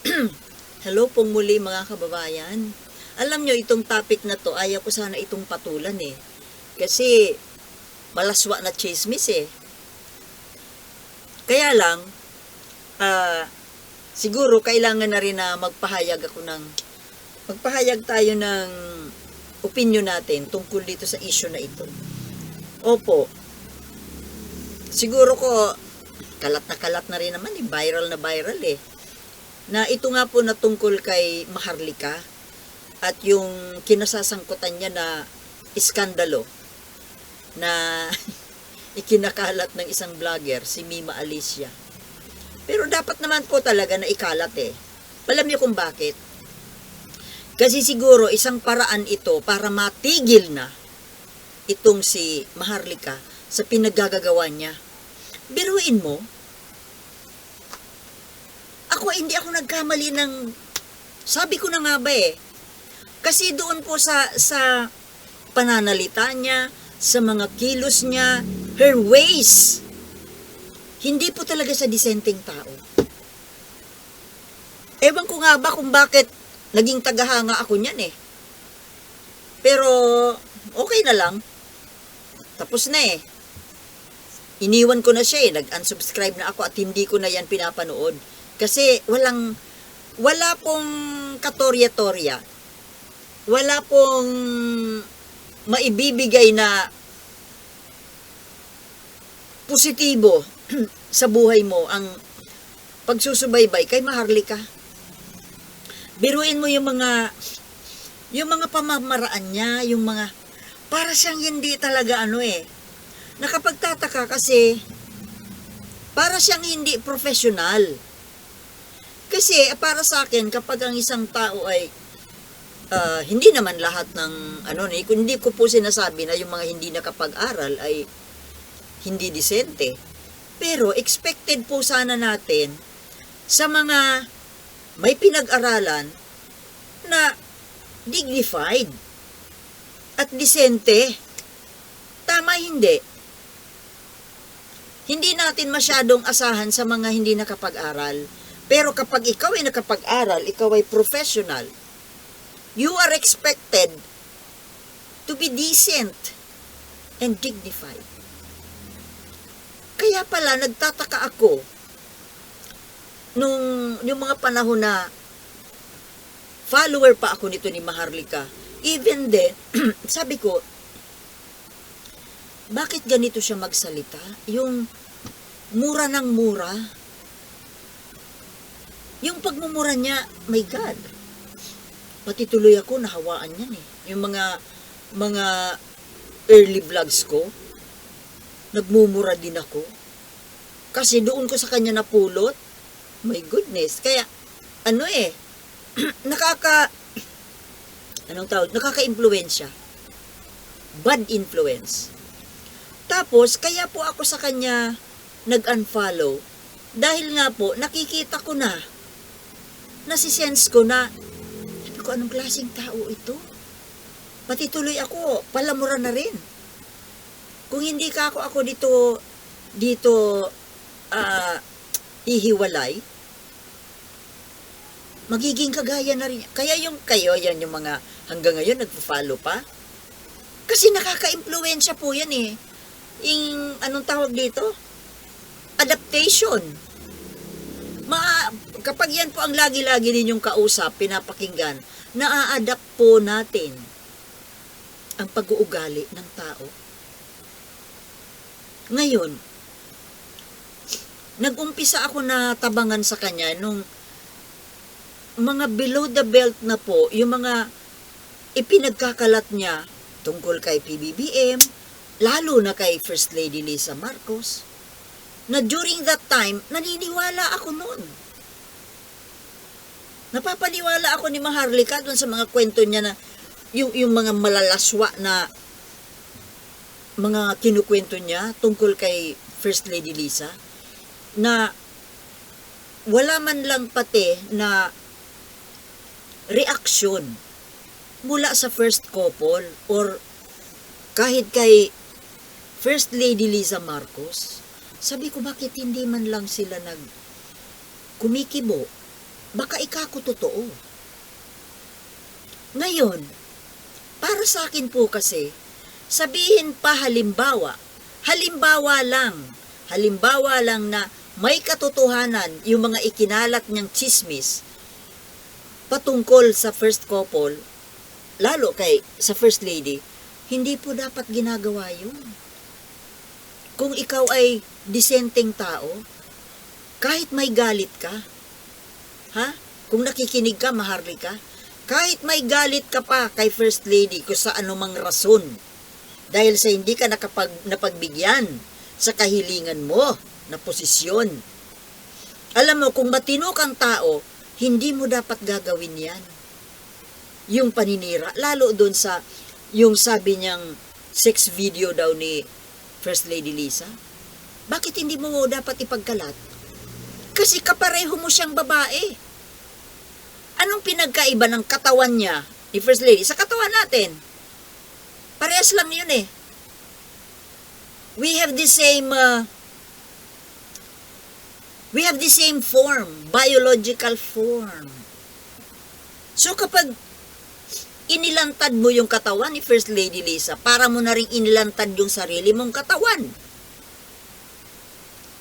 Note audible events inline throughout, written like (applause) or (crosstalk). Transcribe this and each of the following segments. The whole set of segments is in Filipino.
(clears throat) Hello pong muli mga kababayan. Alam nyo, itong topic na to, ayaw ko sana itong patulan eh. Kasi, malaswa na chismis eh. Kaya lang, ah, siguro kailangan na rin na magpahayag ako ng, magpahayag tayo ng opinion natin tungkol dito sa issue na ito. Opo, siguro ko, kalat na kalat na rin naman eh, viral na viral eh na ito nga po na tungkol kay Maharlika at yung kinasasangkutan niya na iskandalo na (laughs) ikinakalat ng isang vlogger, si Mima Alicia. Pero dapat naman po talaga na ikalat eh. Alam niyo kung bakit? Kasi siguro isang paraan ito para matigil na itong si Maharlika sa pinaggagawa niya. Biruin mo, ako hindi ako nagkamali ng sabi ko na nga ba eh. Kasi doon po sa sa pananalita niya sa mga kilos niya her ways. Hindi po talaga sa disenteng tao. Ewan ko nga ba kung bakit naging tagahanga ako niyan eh. Pero okay na lang. Tapos na eh. Iniwan ko na siya eh. Nag-unsubscribe na ako at hindi ko na yan pinapanood kasi walang, wala pong katorya-torya. Wala pong maibibigay na positibo (clears throat) sa buhay mo ang pagsusubaybay kay Maharlika. Biruin mo yung mga yung mga pamamaraan niya, yung mga para siyang hindi talaga ano eh. Nakapagtataka kasi para siyang hindi professional. Kasi para sa akin, kapag ang isang tao ay ah, hindi naman lahat ng ano ni hindi ko po sinasabi na yung mga hindi nakapag-aral ay hindi disente. Pero expected po sana natin sa mga may pinag-aralan na dignified at disente. Tama hindi. Hindi natin masyadong asahan sa mga hindi nakapag-aral pero kapag ikaw ay nakapag-aral, ikaw ay professional, you are expected to be decent and dignified. Kaya pala, nagtataka ako nung yung mga panahon na follower pa ako nito ni Maharlika. Even then, (clears throat) sabi ko, bakit ganito siya magsalita? Yung mura ng mura, yung pagmumura niya, my God. Pati tuloy ako, nahawaan yan eh. Yung mga, mga early vlogs ko, nagmumura din ako. Kasi doon ko sa kanya napulot, my goodness. Kaya, ano eh, (clears throat) nakaka, anong tawag, nakaka-impluensya. Bad influence. Tapos, kaya po ako sa kanya nag-unfollow. Dahil nga po, nakikita ko na nasisense ko na, sabi ko, anong klaseng tao ito? Pati tuloy ako, palamura na rin. Kung hindi ka ako, ako dito, dito, ah, ihiwalay, magiging kagaya na rin. Kaya yung kayo, yan yung mga hanggang ngayon nagpo-follow pa. Kasi nakaka-impluensya po yan eh. Yung, anong tawag dito? Adaptation kapag yan po ang lagi-lagi ninyong kausap, pinapakinggan, naa-adapt po natin ang pag-uugali ng tao. Ngayon, nag-umpisa ako na tabangan sa kanya nung mga below the belt na po, yung mga ipinagkakalat niya tungkol kay PBBM, lalo na kay First Lady Lisa Marcos, na during that time, naniniwala ako noon. Napapaniwala ako ni Maharlika doon sa mga kwento niya na yung, yung mga malalaswa na mga kinukwento niya tungkol kay First Lady Lisa na wala man lang pati na reaksyon mula sa first couple or kahit kay First Lady Lisa Marcos sabi ko, bakit hindi man lang sila nag kumikibo baka ikako totoo. Ngayon, para sa akin po kasi, sabihin pa halimbawa, halimbawa lang, halimbawa lang na may katotohanan yung mga ikinalat niyang chismis patungkol sa first couple, lalo kay sa first lady, hindi po dapat ginagawa yun. Kung ikaw ay disenteng tao, kahit may galit ka, ha? Kung nakikinig ka, maharli ka, kahit may galit ka pa kay First Lady kung sa anumang rason, dahil sa hindi ka nakapag, napagbigyan sa kahilingan mo na posisyon. Alam mo, kung matino kang tao, hindi mo dapat gagawin yan. Yung paninira, lalo doon sa, yung sabi niyang sex video daw ni First Lady Lisa. Bakit hindi mo dapat ipagkalat? Kasi kapareho mo siyang babae. Anong pinagkaiba ng katawan niya ni First Lady sa katawan natin? Parehas lang yun eh. We have the same uh, we have the same form, biological form. So kapag inilantad mo yung katawan ni First Lady Lisa, para mo na rin inilantad yung sarili mong katawan.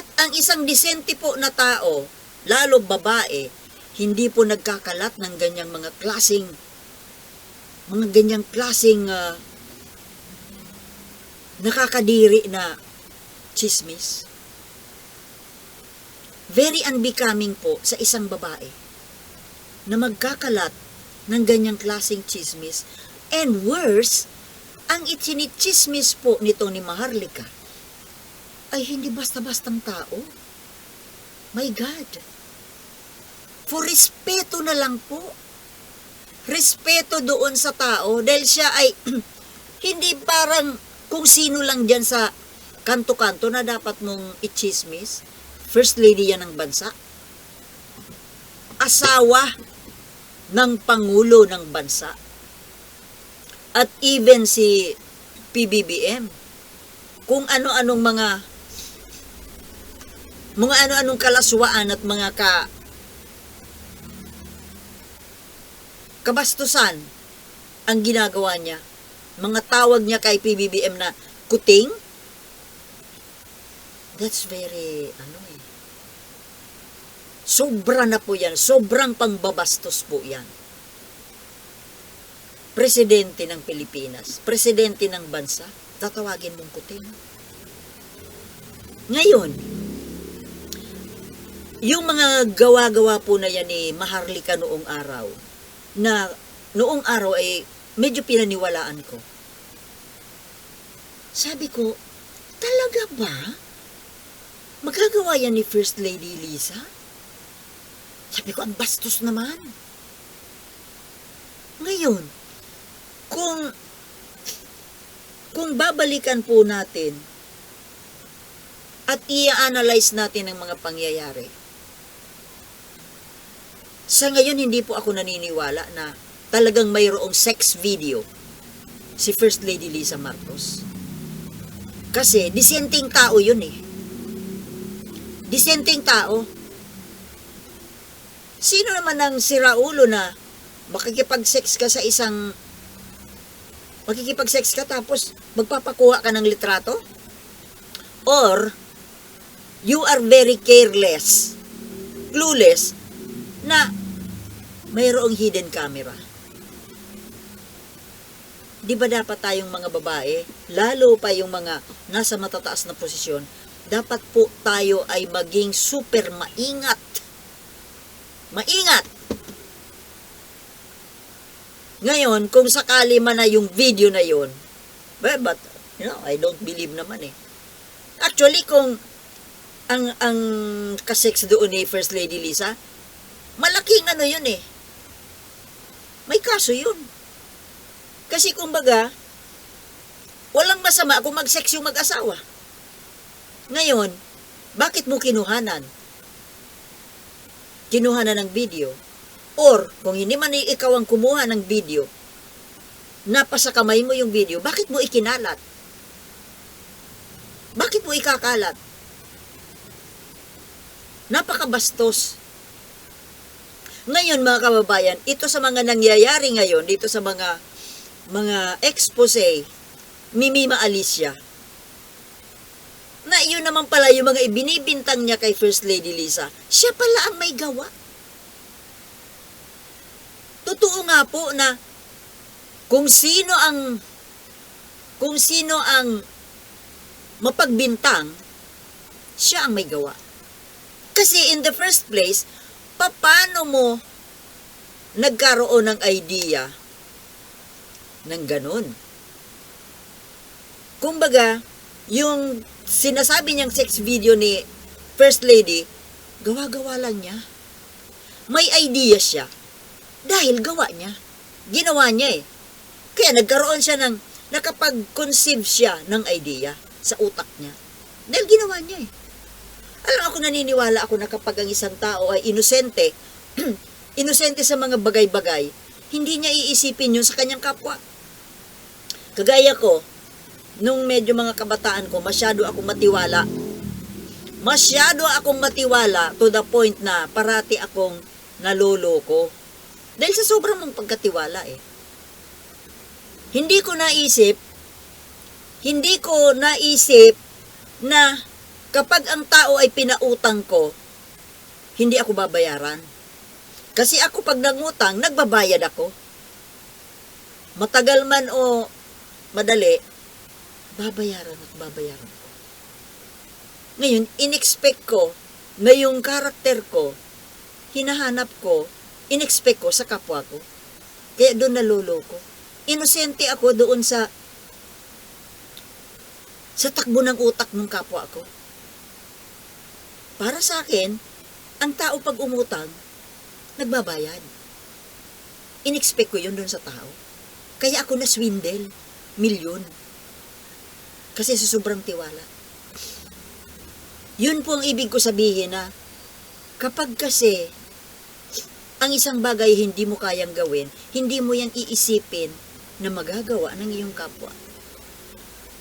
At ang isang disente po na tao, lalo babae, hindi po nagkakalat ng ganyang mga klasing mga ganyang klasing uh, nakakadiri na chismis. Very unbecoming po sa isang babae na magkakalat ng ganyang klasing chismis. And worse, ang ichinichismis po nito ni Maharlika ay hindi basta-bastang tao. My God. For respeto na lang po. Respeto doon sa tao dahil siya ay (clears throat) hindi parang kung sino lang dyan sa kanto-kanto na dapat mong ichismis. First lady yan ng bansa. Asawa ng Pangulo ng bansa. At even si PBBM, kung ano-anong mga mga ano-anong kalaswaan at mga ka kabastusan ang ginagawa niya. Mga tawag niya kay PBBM na kuting. That's very, ano eh. Sobra na po yan. Sobrang pangbabastos po yan. Presidente ng Pilipinas, presidente ng bansa, tatawagin mong kuting. Ngayon, yung mga gawa-gawa po na yan ni Maharlika noong araw, na noong araw ay medyo pinaniwalaan ko. Sabi ko, talaga ba? Magagawa yan ni First Lady Lisa? Sabi ko, ang bastos naman. Ngayon, kung kung babalikan po natin at i-analyze natin ang mga pangyayari, sa ngayon, hindi po ako naniniwala na talagang mayroong sex video si First Lady Lisa Marcos. Kasi, disenteng tao yun eh. Disenteng tao. Sino naman ang siraulo na makikipag-sex ka sa isang makikipag-sex ka tapos magpapakuha ka ng litrato? Or, you are very careless, clueless, na mayroong hidden camera. Di ba dapat tayong mga babae, lalo pa yung mga nasa matataas na posisyon, dapat po tayo ay maging super maingat. Maingat! Ngayon, kung sakali man na yung video na yun, but, but you know, I don't believe naman eh. Actually, kung ang ang kasex doon ni First Lady Lisa, malaking ano yun eh. May kaso yun. Kasi kumbaga, walang masama kung mag-sex yung mag-asawa. Ngayon, bakit mo kinuhanan? Kinuhanan ng video. Or, kung hindi man ikaw ang kumuha ng video, napasa kamay mo yung video, bakit mo ikinalat? Bakit mo ikakalat? Napakabastos. Ngayon mga kababayan, ito sa mga nangyayari ngayon dito sa mga mga expose Mimi Alicia na yun naman pala yung mga ibinibintang niya kay First Lady Lisa, siya pala ang may gawa. Totoo nga po na kung sino ang kung sino ang mapagbintang, siya ang may gawa. Kasi in the first place, paano mo nagkaroon ng idea ng ganun? Kumbaga, yung sinasabi niyang sex video ni First Lady, gawa-gawa lang niya. May idea siya. Dahil gawa niya. Ginawa niya eh. Kaya nagkaroon siya ng, nakapag-conceive siya ng idea sa utak niya. Dahil ginawa niya eh. Alam ako naniniwala ako na kapag ang isang tao ay inosente, (clears throat) inosente sa mga bagay-bagay, hindi niya iisipin yun sa kanyang kapwa. Kagaya ko, nung medyo mga kabataan ko, masyado akong matiwala. Masyado akong matiwala to the point na parati akong naloloko. Dahil sa sobrang mong pagkatiwala eh. Hindi ko naisip, hindi ko naisip na kapag ang tao ay pinautang ko, hindi ako babayaran. Kasi ako pag nangutang, nagbabayad ako. Matagal man o madali, babayaran at babayaran ko. Ngayon, inexpect ko na yung karakter ko, hinahanap ko, inexpect ko sa kapwa ko. Kaya doon naluloko. Inosente ako doon sa sa takbo ng utak ng kapwa ko. Para sa akin, ang tao pag umutang, nagbabayad. Inexpect ko yun doon sa tao. Kaya ako na swindle, milyon. Kasi sa sobrang tiwala. Yun po ang ibig ko sabihin na kapag kasi ang isang bagay hindi mo kayang gawin, hindi mo yan iisipin na magagawa ng iyong kapwa.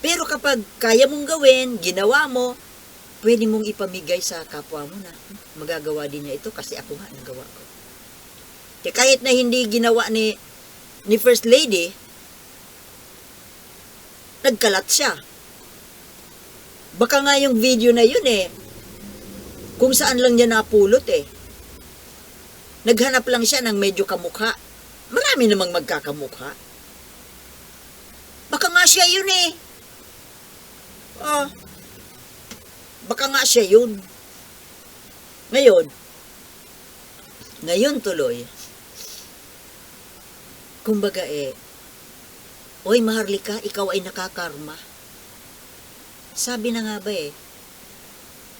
Pero kapag kaya mong gawin, ginawa mo, pwede mong ipamigay sa kapwa mo na "Hmm, magagawa din niya ito kasi ako nga nagawa ko. Kaya kahit na hindi ginawa ni ni First Lady, nagkalat siya. Baka nga yung video na yun eh, kung saan lang niya napulot eh. Naghanap lang siya ng medyo kamukha. Marami namang magkakamukha. Baka nga siya yun eh. Oh, baka nga siya yun. Ngayon, ngayon tuloy, kumbaga eh, Oy, Maharlika, ikaw ay nakakarma. Sabi na nga ba eh,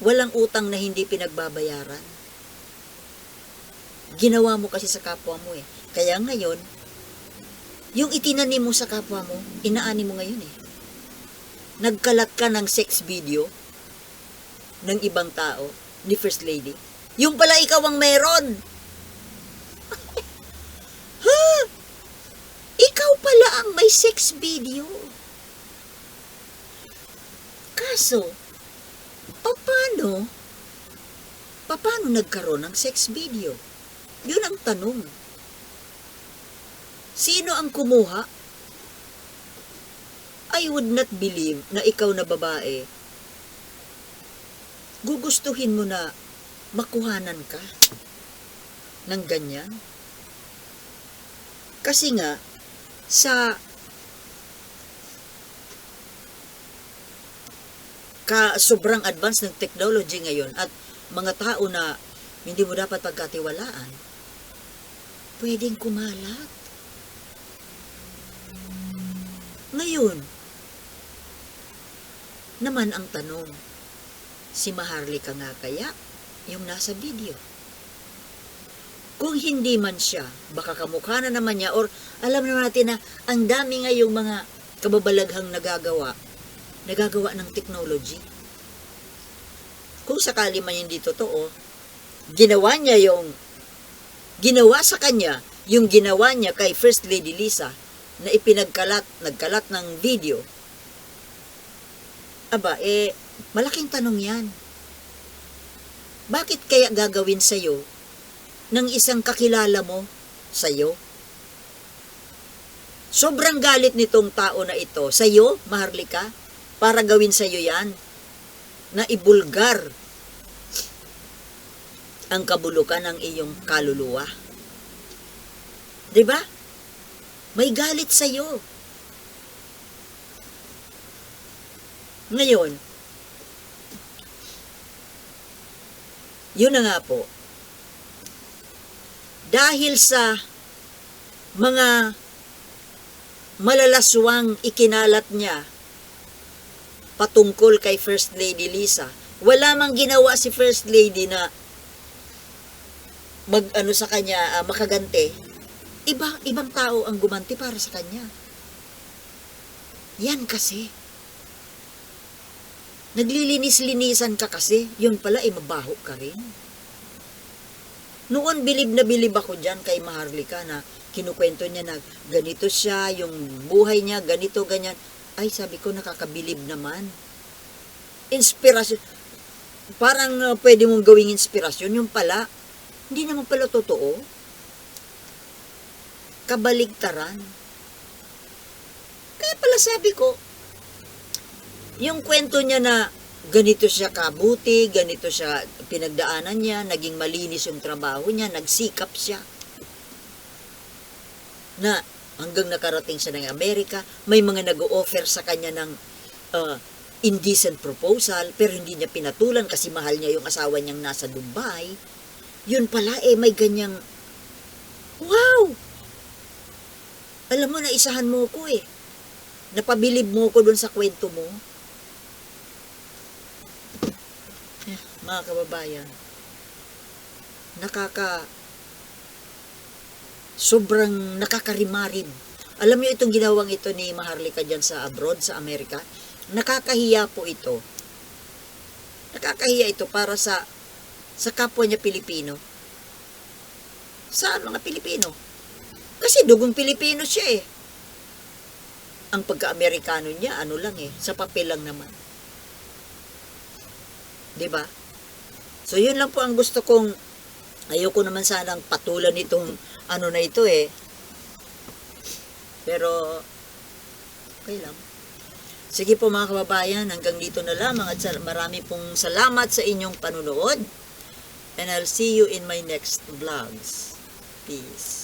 walang utang na hindi pinagbabayaran. Ginawa mo kasi sa kapwa mo eh. Kaya ngayon, yung itinanim mo sa kapwa mo, inaani mo ngayon eh. Nagkalat ka ng sex video ng ibang tao, ni First Lady. Yung pala ikaw ang meron. (laughs) ha? Ikaw pala ang may sex video. Kaso, paano? Paano nagkaroon ng sex video? Yun ang tanong. Sino ang kumuha? I would not believe na ikaw na babae, gugustuhin mo na makuhanan ka ng ganyan. Kasi nga, sa ka sobrang advance ng technology ngayon at mga tao na hindi mo dapat pagkatiwalaan, pwedeng kumalat. Ngayon, naman ang tanong, si Maharlika nga kaya yung nasa video? Kung hindi man siya, baka kamukha na naman niya or alam naman natin na ang dami ngayong mga kababalaghang nagagawa, nagagawa ng technology. Kung sakali man hindi totoo, ginawa niya yung ginawa sa kanya yung ginawa niya kay First Lady Lisa na ipinagkalat, nagkalat ng video. Aba, eh, malaking tanong yan. Bakit kaya gagawin sa'yo ng isang kakilala mo sa'yo. Sobrang galit nitong tao na ito sa'yo, Maharlika, para gawin sa'yo yan, na ibulgar ang kabulukan ng iyong kaluluwa. 'Di ba? May galit sa iyo. Ngayon, yun na nga po. Dahil sa mga malalaswang ikinalat niya patungkol kay First Lady Lisa, wala mang ginawa si First Lady na mag ano sa kanya ah, makagante iba ibang tao ang gumanti para sa kanya yan kasi naglilinis-linisan ka kasi. Yun pala ay mabaho ka rin. Noon bilib na bilib ako dyan kay Maharlika na kinukwento niya na ganito siya yung buhay niya ganito ganyan. Ay sabi ko nakakabilib naman. Inspirasyon. Parang uh, pwede mong gawing inspirasyon yung pala. Hindi naman pala totoo. Kabaligtaran. Kaya pala sabi ko, yung kwento niya na ganito siya kabuti, ganito siya pinagdaanan niya, naging malinis yung trabaho niya, nagsikap siya. Na hanggang nakarating siya ng Amerika, may mga nag-o-offer sa kanya ng uh, indecent proposal, pero hindi niya pinatulan kasi mahal niya yung asawa niyang nasa Dubai yun pala eh may ganyang, wow! Alam mo, naisahan mo ko eh. Napabilib mo ko dun sa kwento mo. Mga kababayan, nakaka, sobrang nakakarimarim. Alam niyo itong ginawang ito ni Maharlika dyan sa abroad, sa Amerika? Nakakahiya po ito. Nakakahiya ito para sa sa kapwa niya Pilipino. Saan mga Pilipino? Kasi dugong Pilipino siya eh. Ang pagka-Amerikano niya, ano lang eh, sa papel lang naman. 'Di ba? So yun lang po ang gusto kong ayoko naman sanang patulan nitong ano na ito eh. Pero okay lang. Sige po mga kababayan, hanggang dito na lamang at marami pong salamat sa inyong panunood. And I'll see you in my next vlogs. Peace.